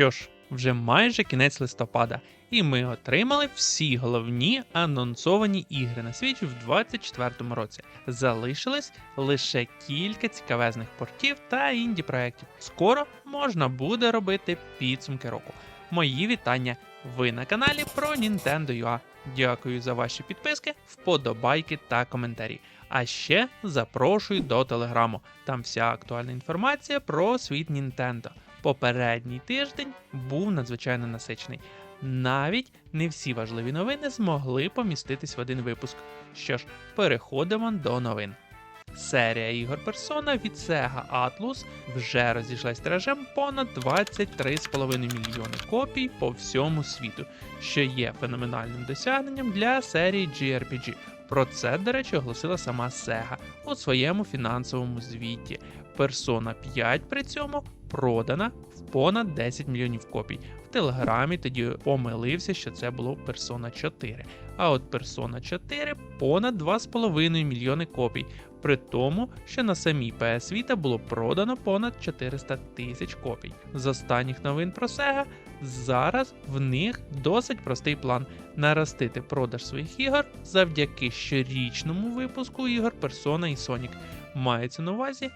Що ж, вже майже кінець листопада, і ми отримали всі головні анонсовані ігри на Switch в 2024 році. Залишилось лише кілька цікавезних портів та інді проєктів. Скоро можна буде робити підсумки року. Мої вітання! Ви на каналі про Nintendo.ua. Дякую за ваші підписки, вподобайки та коментарі. А ще запрошую до телеграму. Там вся актуальна інформація про світ Nintendo. Попередній тиждень був надзвичайно насичений. Навіть не всі важливі новини змогли поміститись в один випуск. Що ж, переходимо до новин. Серія ігор Persona від Sega Atlus вже розійшлась тиражем понад 23,5 мільйони копій по всьому світу, що є феноменальним досягненням для серії JRPG. Про це, до речі, оголосила сама Sega у своєму фінансовому звіті. Persona 5 при цьому продана в понад 10 мільйонів копій. В Телеграмі тоді помилився, що це було Persona 4. А от Persona 4 понад 2,5 мільйони копій. При тому, що на самій PS Vita було продано понад 400 тисяч копій. З останніх новин про Sega зараз в них досить простий план наростити продаж своїх ігор завдяки щорічному випуску ігор Persona і Sonic. Мається на увазі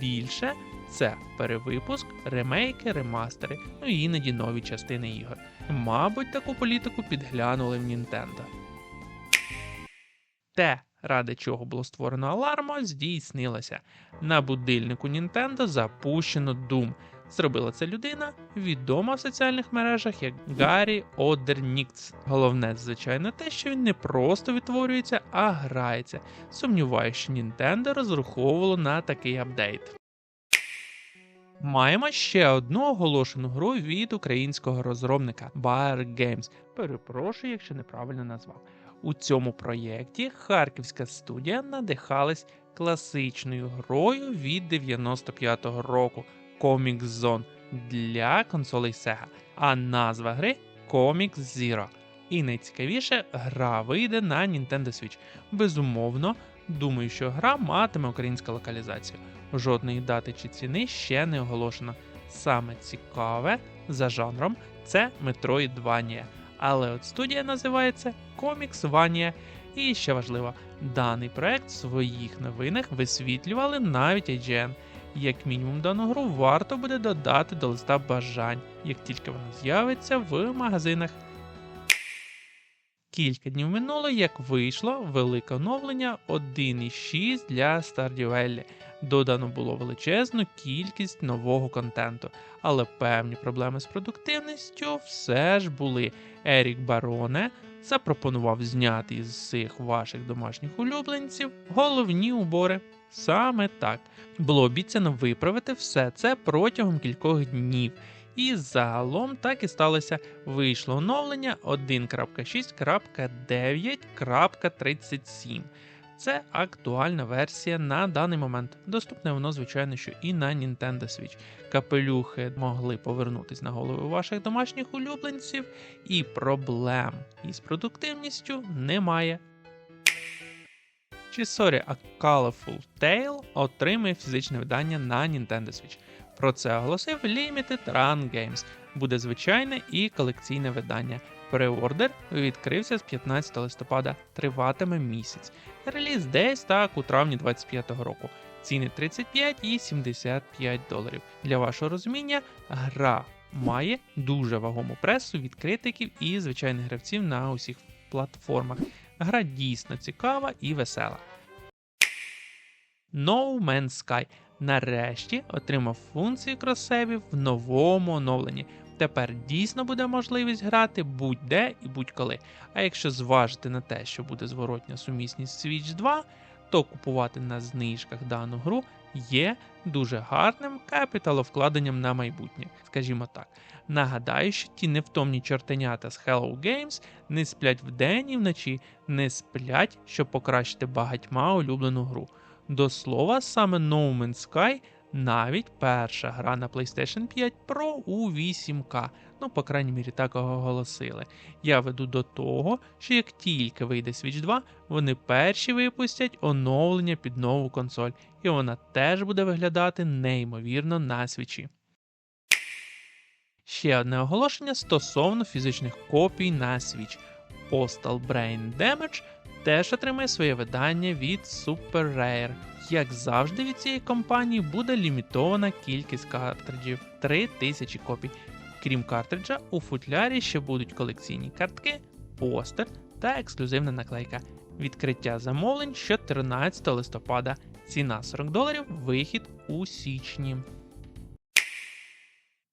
більше це перевипуск, ремейки, ремастери, ну і іноді нові частини ігор. Мабуть, таку політику підглянули в Nintendo. Те, ради чого було створено Alarmo, здійснилося. На будильнику Nintendo запущено Doom. Зробила це людина, відома в соціальних мережах як Гаррі Одернікц. Головне, звичайно, те, що він не просто відтворюється, а грається. Сумніваюся, що Nintendo розраховувало на такий апдейт. Маємо ще одну оголошену гру від українського розробника Bayer Games. Перепрошую, якщо неправильно назвав. У цьому проєкті харківська студія надихалась класичною грою від 95-го року Comic Zone для консолей Sega, а назва гри Comic Zero. І найцікавіше, гра вийде на Nintendo Switch. Безумовно, думаю, що гра матиме українську локалізацію. Жодної дати чи ціни ще не оголошено. Саме цікаве за жанром це Metroidvania. Але от студія називається Comicsvania. І ще важливо, даний проект в своїх новинах висвітлювали навіть IGN. Як мінімум дану гру варто буде додати до листа бажань, як тільки вона з'явиться в магазинах. Кілька днів минуло, як вийшло велике оновлення 1.6 для Stardew Valley. Додано було величезну кількість нового контенту, але певні проблеми з продуктивністю все ж були. Ерік Бароне запропонував зняти із цих ваших домашніх улюбленців головні убори. Саме так було обіцяно виправити все це протягом кількох днів. І загалом так і сталося. Вийшло оновлення 1.6.9.37. Це актуальна версія на даний момент. Доступне воно, звичайно, що і на Nintendo Switch. Капелюхи могли повернутись на голови ваших домашніх улюбленців, і проблем із продуктивністю немає. Чи sorry, A Colorful Tale отримає фізичне видання на Nintendo Switch. Про це оголосив Limited Run Games. Буде звичайне і колекційне видання. Преордер відкрився з 15 листопада, триватиме місяць. Реліз десь так у травні 25-го року. Ціни 35 і 75 доларів. Для вашого розуміння, гра має дуже вагому пресу від критиків і звичайних гравців на усіх платформах. Гра дійсно цікава і весела. No Man's Sky нарешті отримав функції кросевів в новому оновленні. Тепер дійсно буде можливість грати будь-де і будь-коли. А якщо зважити на те, що буде зворотня сумісність Switch 2, то купувати на знижках дану гру є дуже гарним капіталовкладенням на майбутнє, скажімо так. Нагадаю, що ті невтомні чортенята з Hello Games не сплять вдень і вночі, не сплять, щоб покращити багатьма улюблену гру. До слова, саме No Man's Sky навіть перша гра на PlayStation 5 Pro у 8К. Ну, по крайній мірі, так оголосили. Я веду до того, що як тільки вийде Switch 2, вони перші випустять оновлення під нову консоль, і вона теж буде виглядати неймовірно на свічі. Ще одне оголошення стосовно фізичних копій на Switch. Postal Brain Damage теж отримає своє видання від Super Rare. Як завжди, від цієї компанії буде лімітована кількість картриджів 3000 копій. Крім картриджа, у футлярі ще будуть колекційні картки, постер та ексклюзивна наклейка. Відкриття замовлень 14 листопада. Ціна 40 доларів, вихід у січні.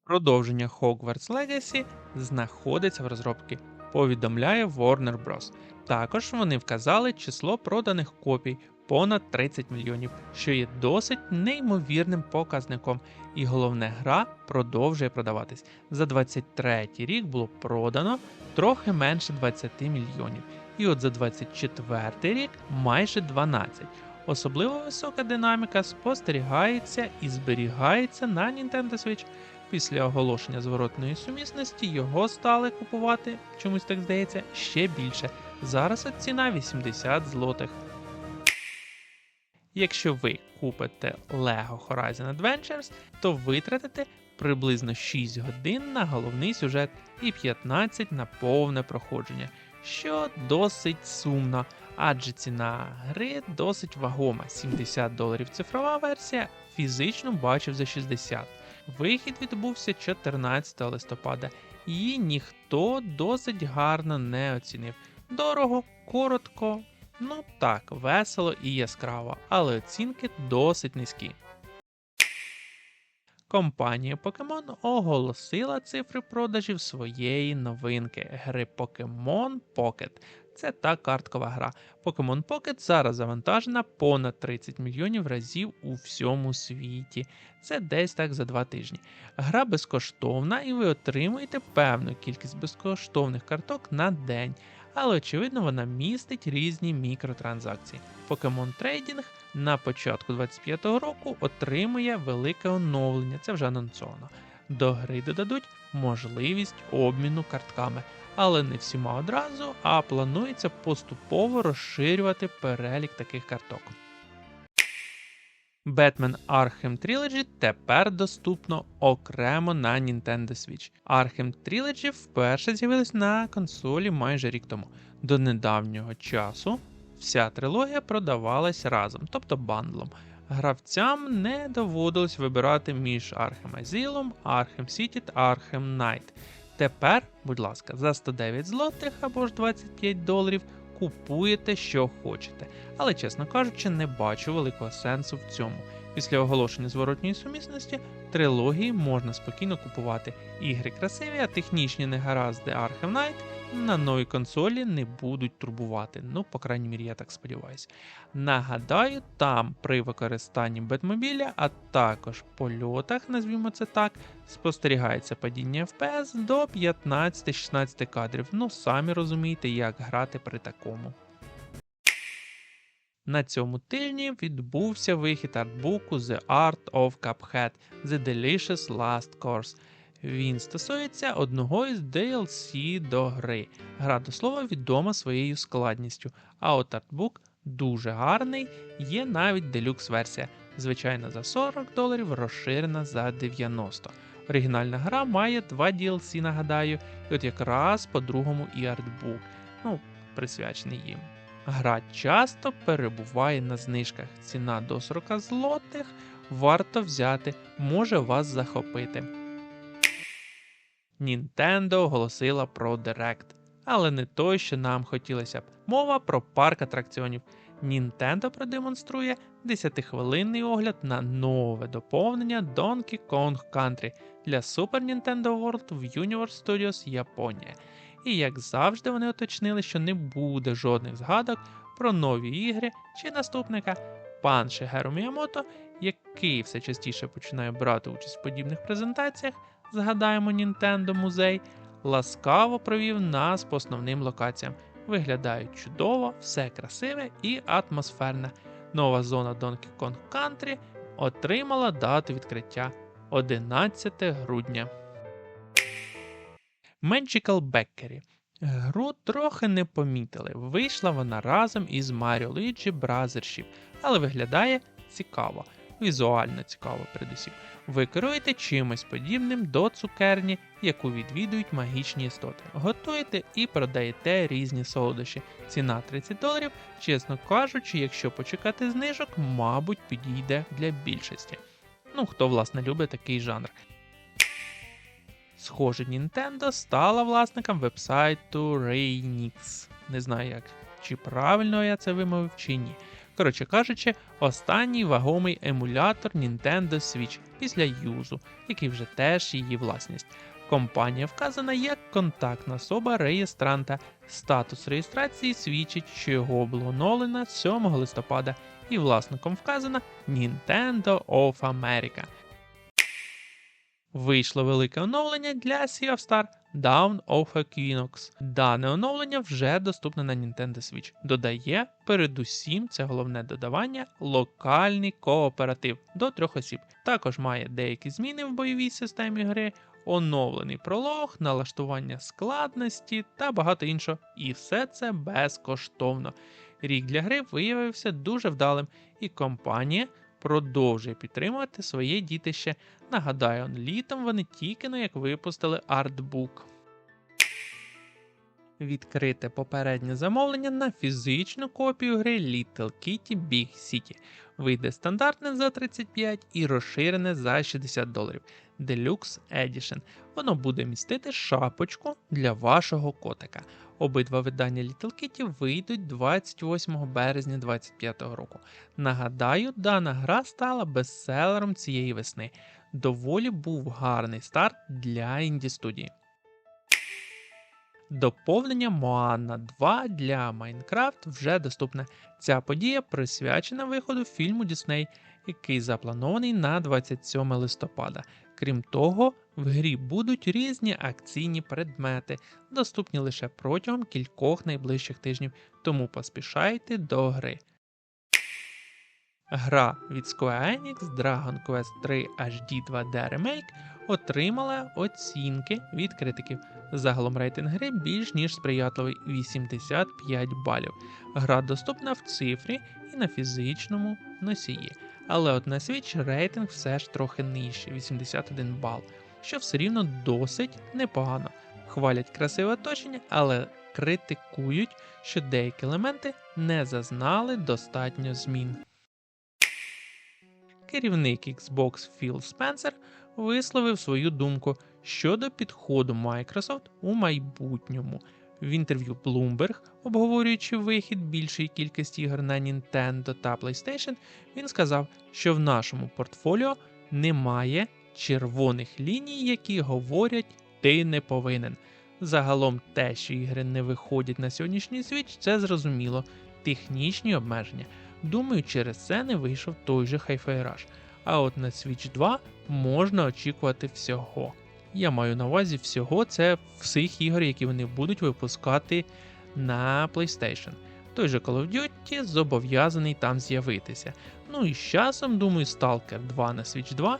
Продовження Hogwarts Legacy знаходиться в розробці, повідомляє Warner Bros. Також вони вказали число проданих копій понад 30 мільйонів, що є досить неймовірним показником. І головне, гра продовжує продаватись. За 23 рік було продано трохи менше 20 мільйонів. І от за 24 рік майже 12. Особливо висока динаміка спостерігається і зберігається на Nintendo Switch. Після оголошення зворотної сумісності його стали купувати, чомусь так здається, ще більше. Зараз ціна 80 злотих. Якщо ви купите Lego Horizon Adventures, то витратите приблизно 6 годин на головний сюжет і 15 на повне проходження, що досить сумно, адже ціна гри досить вагома 70 доларів цифрова версія, фізично бачив за 60. Вихід відбувся 14 листопада, її ніхто досить гарно не оцінив. Дорого, коротко, ну так, весело і яскраво, але оцінки досить низькі. Компанія Pokemon оголосила цифри продажів своєї новинки гри Pokemon Pocket. Це та карткова гра. Pokemon Pocket зараз завантажена понад 30 мільйонів разів у всьому світі. Це десь так за два тижні. Гра безкоштовна, і ви отримуєте певну кількість безкоштовних карток на день, але очевидно вона містить різні мікротранзакції. Покемон трейдінг на початку 25-го року отримує велике оновлення, це вже анонсовано. До гри додадуть можливість обміну картками, але не всіма одразу, а планується поступово розширювати перелік таких карток. Batman Arkham Trilogy тепер доступно окремо на Nintendo Switch. Arkham Trilogy вперше з'явилась на консолі майже рік тому. До недавнього часу вся трилогія продавалась разом, тобто бандлом. Гравцям не доводилось вибирати між Arkham Asylum, Arkham City та Arkham Knight. Тепер, будь ласка, за 109 злотих або ж 25 доларів купуєте, що хочете. Але, чесно кажучи, не бачу великого сенсу в цьому. Після оголошення зворотньої сумісності трилогії можна спокійно купувати. Ігри красиві, а технічні негаразди Arkham Knight на новій консолі не будуть турбувати. Ну, по крайній мірі, я так сподіваюся. Нагадаю, там при використанні Бетмобіля, а також польотах, назвімо це так, спостерігається падіння FPS до 15-16 кадрів. Ну, самі розумієте, як грати при такому. На цьому тижні відбувся вихід артбуку The Art of Cuphead The Delicious Last Course. Він стосується одного із DLC до гри. Гра до слова відома своєю складністю, а от артбук дуже гарний, є навіть делюкс версія. Звичайно, за 40 доларів розширена за 90. Оригінальна гра має два DLC, нагадаю, і от якраз по-другому і артбук, ну, присвячений їм. Гра часто перебуває на знижках. Ціна до 40 злотих. Варто взяти, може вас захопити. Nintendo оголосила про Direct, але не той, що нам хотілося б. Мова про парк атракціонів. Nintendo продемонструє 10-хвилинний огляд на нове доповнення Donkey Kong Country для Super Nintendo World в Universe Studios Японія. І як завжди, вони уточнили, що не буде жодних згадок про нові ігри чи наступника. Пан Шигеру Міямото, який все частіше починає брати участь в подібних презентаціях, згадаємо Nintendo музей, ласкаво провів нас по основним локаціям. Виглядають чудово, все красиве і атмосферне. Нова зона Donkey Kong Country отримала дату відкриття 11 грудня. Magical Bakery. Гру трохи не помітили. Вийшла вона разом із Mario Luigi Brothership, але виглядає цікаво, візуально цікаво, передусім. Ви керуєте чимось подібним до цукерні, яку відвідують магічні істоти. Готуєте і продаєте різні солодощі. Ціна 30 доларів, чесно кажучи, якщо почекати знижок, мабуть, підійде для більшості. Ну, хто власне любить такий жанр. Схоже, Nintendo стала власником вебсайту Raynix. Не знаю як, чи правильно я це вимовив, чи ні. Коротше кажучи, останній вагомий емулятор Nintendo Switch після юзу, який вже теж її власність. Компанія вказана як контактна особа реєстранта. Статус реєстрації свідчить, що його було 7 листопада, і власником вказано Nintendo of America. Вийшло велике оновлення для Sea of Star Down of Equinox. Дане оновлення вже доступне на Nintendo Switch. Додає, передусім, це головне додавання, локальний кооператив до трьох осіб. Також має деякі зміни в бойовій системі гри, оновлений пролог, налаштування складності та багато іншого. І все це безкоштовно. Рік для гри виявився дуже вдалим, і компанія продовжує підтримувати своє дітище. Нагадаю, літом вони тільки но як випустили артбук. Відкрите попереднє замовлення на фізичну копію гри Little Kitty Big City. Вийде стандартне за 35 і розширене за 60 доларів. Deluxe Edition. Воно буде містити шапочку для вашого котика. Обидва видання Little Kitty вийдуть 28 березня 2025 року. Нагадаю, дана гра стала бестселером цієї весни. Доволі був гарний старт для інді студії. Доповнення Моанна 2 для Майнкрафт вже доступне. Ця подія присвячена виходу фільму Дісней, який запланований на 27 листопада. Крім того, в грі будуть різні акційні предмети, доступні лише протягом кількох найближчих тижнів, тому поспішайте до гри. Гра від Square Enix Dragon Quest 3 HD 2D Remake отримала оцінки від критиків. Загалом рейтинг гри більш ніж сприятливий 85 балів. Гра доступна в цифрі і на фізичному носії. Але от на Switch рейтинг все ж трохи нижчий 81 бал, що все рівно досить непогано. Хвалять красиве оточення, але критикують, що деякі елементи не зазнали достатньо змін. Керівник Xbox Філ Спенсер висловив свою думку щодо підходу Microsoft у майбутньому. В інтерв'ю Bloomberg, обговорюючи вихід більшої кількості ігор на Nintendo та PlayStation, він сказав, що в нашому портфоліо немає червоних ліній, які говорять ти не повинен. Загалом те, що ігри не виходять на сьогоднішній Switch, це зрозуміло. Технічні обмеження. Думаю, через це не вийшов той же Hi-Fi Rush. А от на Switch 2 можна очікувати всього. Я маю на увазі всього це всіх ігор, які вони будуть випускати на PlayStation. Той же Call of Duty зобов'язаний там з'явитися. Ну і з часом, думаю, Stalker 2 на Switch 2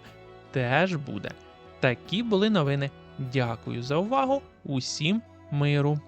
теж буде. Такі були новини. Дякую за увагу, усім миру!